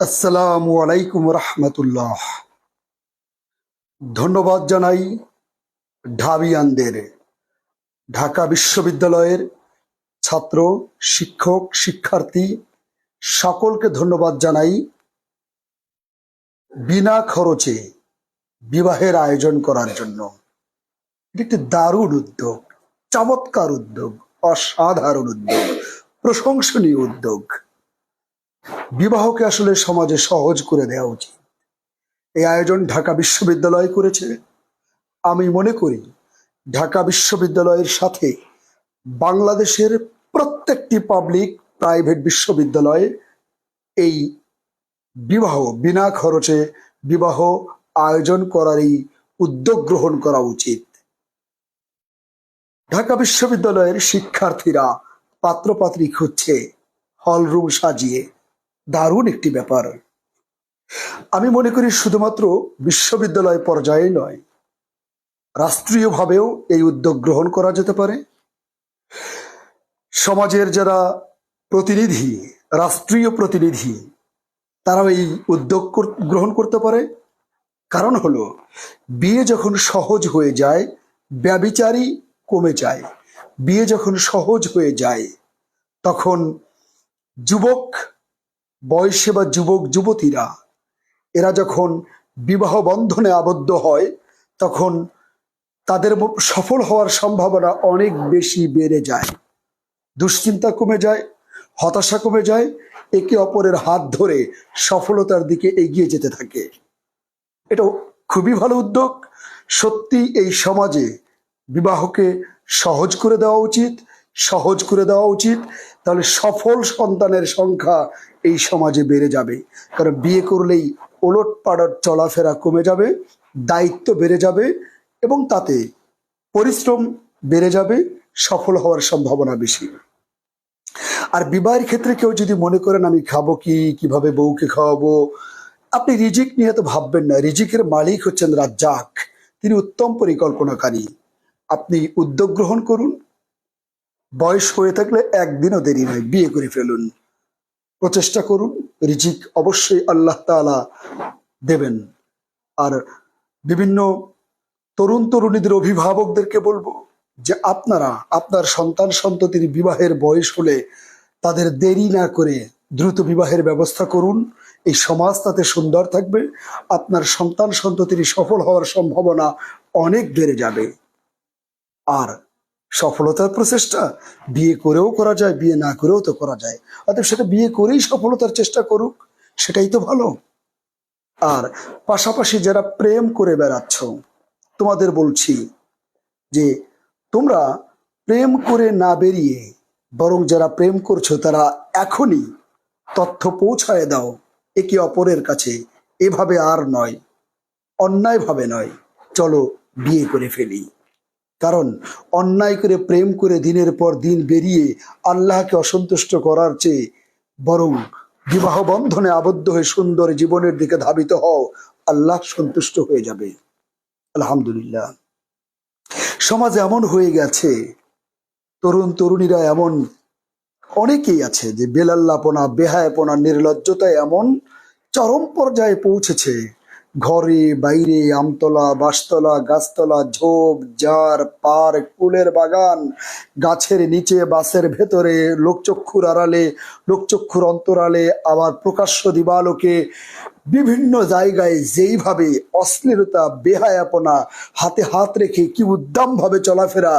আসসালামু আলাইকুম রহমতুল্লাহ। ধন্যবাদ জানাই ঢাবিয়ানদের, ঢাকা বিশ্ববিদ্যালয়ের ছাত্র, শিক্ষক, শিক্ষার্থী, সকলকে ধন্যবাদ জানাই। বিনা খরচে বিবাহের আয়োজন করার জন্য। এটি একটি দারুণ উদ্যোগ, চমৎকার উদ্যোগ, অসাধারণ উদ্যোগ, প্রশংসনীয় উদ্যোগ। বিবাহকে আসলে সমাজে সহজ করে দেওয়া উচিত। এই আয়োজন ঢাকা বিশ্ববিদ্যালয় করেছে। আমি মনে করি ঢাকা বিশ্ববিদ্যালয়ের সাথে বাংলাদেশের প্রত্যেকটি পাবলিক প্রাইভেট বিশ্ববিদ্যালয়ে এই বিবাহ, বিনা খরচে বিবাহ আয়োজন করার এই উদ্যোগ গ্রহণ করা উচিত। ঢাকা বিশ্ববিদ্যালয়ের শিক্ষার্থীরা পাত্রপাত্রী খুঁজছে, হলরুম সাজিয়ে। দারুণ একটি ব্যাপার। আমি মনে করি শুধুমাত্র বিশ্ববিদ্যালয় পর্যায়ে নয়, রাষ্ট্রীয়ভাবেও এই উদ্যোগ গ্রহণ করা যেতে পারে। সমাজের যারা প্রতিনিধি, রাষ্ট্রীয় প্রতিনিধি, তারাও এই উদ্যোগ গ্রহণ করতে পারে। কারণ হলো, বিয়ে যখন সহজ হয়ে যায়, ব্যবিচারই কমে যায়। বিয়ে যখন সহজ হয়ে যায়, তখন যুবক বয়সে বা যুবক, যুবতীরা, এরা যখন বিবাহ বন্ধনে আবদ্ধ হয়, তখন তাদের সফল হওয়ার সম্ভাবনা অনেক বেশি বেড়ে যায়। দুশ্চিন্তা কমে যায়, হতাশা কমে যায়, একে অপরের হাত ধরে সফলতার দিকে এগিয়ে যেতে থাকে। এটা খুবই ভালো উদ্যোগ। সত্যি এই সমাজে বিবাহকে সহজ করে দেওয়া উচিত সহজ করে দেওয়া উচিত। তাহলে সফল সন্তানের সংখ্যা এই সমাজে বেড়ে যাবে। কারণ বিয়ে করলেই ওলট পালট চলাফেরা কমে যাবে, দায়িত্ব বেড়ে যাবে এবং তাতে পরিশ্রম বেড়ে যাবে, সফল হওয়ার সম্ভাবনা বেশি। আর বিবাহের ক্ষেত্রে কেউ যদি মনে করেন, আমি খাব কি? কীভাবে বউকে খাওয়াবো? আপনি রিজিক নিয়ে তো ভাববেন না। রিজিকের মালিক হচ্ছেন রাজ্জাক। তিনি উত্তম পরিকল্পনাকারী। আপনি উদ্যোগ গ্রহণ করুন বয়স হয়ে থাকলে একদিনও দেরি নয়, বিয়ে করে ফেলুন। প্রচেষ্টা করুন, রিজিক অবশ্যই আল্লাহ তাআলা দেবেন। আর বিভিন্ন তরুণ তরুণীদের অভিভাবকদেরকে বলব যে আপনারা, আপনার সন্তান সন্ততির বিবাহের বয়স হলে তাদের দেরি না করে দ্রুত বিবাহের ব্যবস্থা করুন। এই সমাজ তাতে সুন্দর থাকবে। আপনার সন্তান সন্ততির সফল হওয়ার সম্ভাবনা অনেক বেড়ে যাবে। আর সফলতার প্রচেষ্টা। বিয়ে করেও করা যায়, বিয়ে না করেও তো করা যায়। অতএব সেটা বিয়ে করেই সফলতার চেষ্টা করুক, সেটাই তো ভালো। আর পাশাপাশি যারা প্রেম করে বেড়াচ্ছ, তোমাদের বলছি যে তোমরা প্রেম করে না বেরিয়ে বরং যারা প্রেম করছ তারা এখনই তথ্য পৌঁছায় দাও, একে অপরের কাছে। এভাবে আর নয়, অন্যায়ভাবে নয়। চলো বিয়ে করে ফেলি। কারণ অন্যায় করে প্রেম করে দিনের পর দিন বেরিয়ে আল্লাহকে অসন্তুষ্ট করার চেয়ে বরং বিবাহ বন্ধনে আবদ্ধ হয়ে সুন্দর জীবনের দিকে ধাবিত হও, আল্লাহ সন্তুষ্ট হয়ে যাবে। আলহামদুলিল্লাহ। সমাজ এমন হয়ে গেছে, তরুণ তরুণীরা এমন অনেকেই আছে যে বেলাল্লাপনা, বেহায়াপনা, নির্লজ্জতা এমন চরম পর্যায়ে পৌঁছেছে। ঘরে, বাইরে, আমতলা, বাসতলা, গাছতলা, ঝোপ জার পার্ক ফুলের বাগান, গাছের নিচে বাসের ভেতরে, লোকচক্ষুর আড়ালে, লোকচক্ষুর অন্তরালে আবার প্রকাশ্য দিবালোকে বিভিন্ন জায়গায় যেইভাবে অশ্লীলতা, বেহায়াপনা, হাতে হাত রেখে কি উদ্দাম ভাবে চলাফেরা,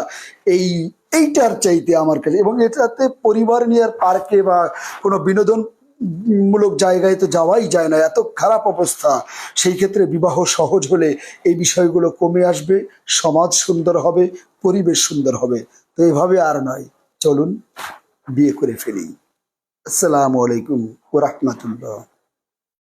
এই, এইটার চাইতে আমার কাছে এবং এটাতে পরিবার নিয়ে আর পার্কে বা কোনো বিনোদন মূলক জায়গায় তো যাওয়াই যায় না, এত খারাপ অবস্থা। সেই ক্ষেত্রে বিবাহ সহজ হলে এই বিষয়গুলো কমে আসবে, সমাজ সুন্দর হবে, পরিবেশ সুন্দর হবে। তো এভাবে আর নয়, চলুন বিয়ে করে ফেলি। আসসালামু আলাইকুম ওরহমতুল্লাহ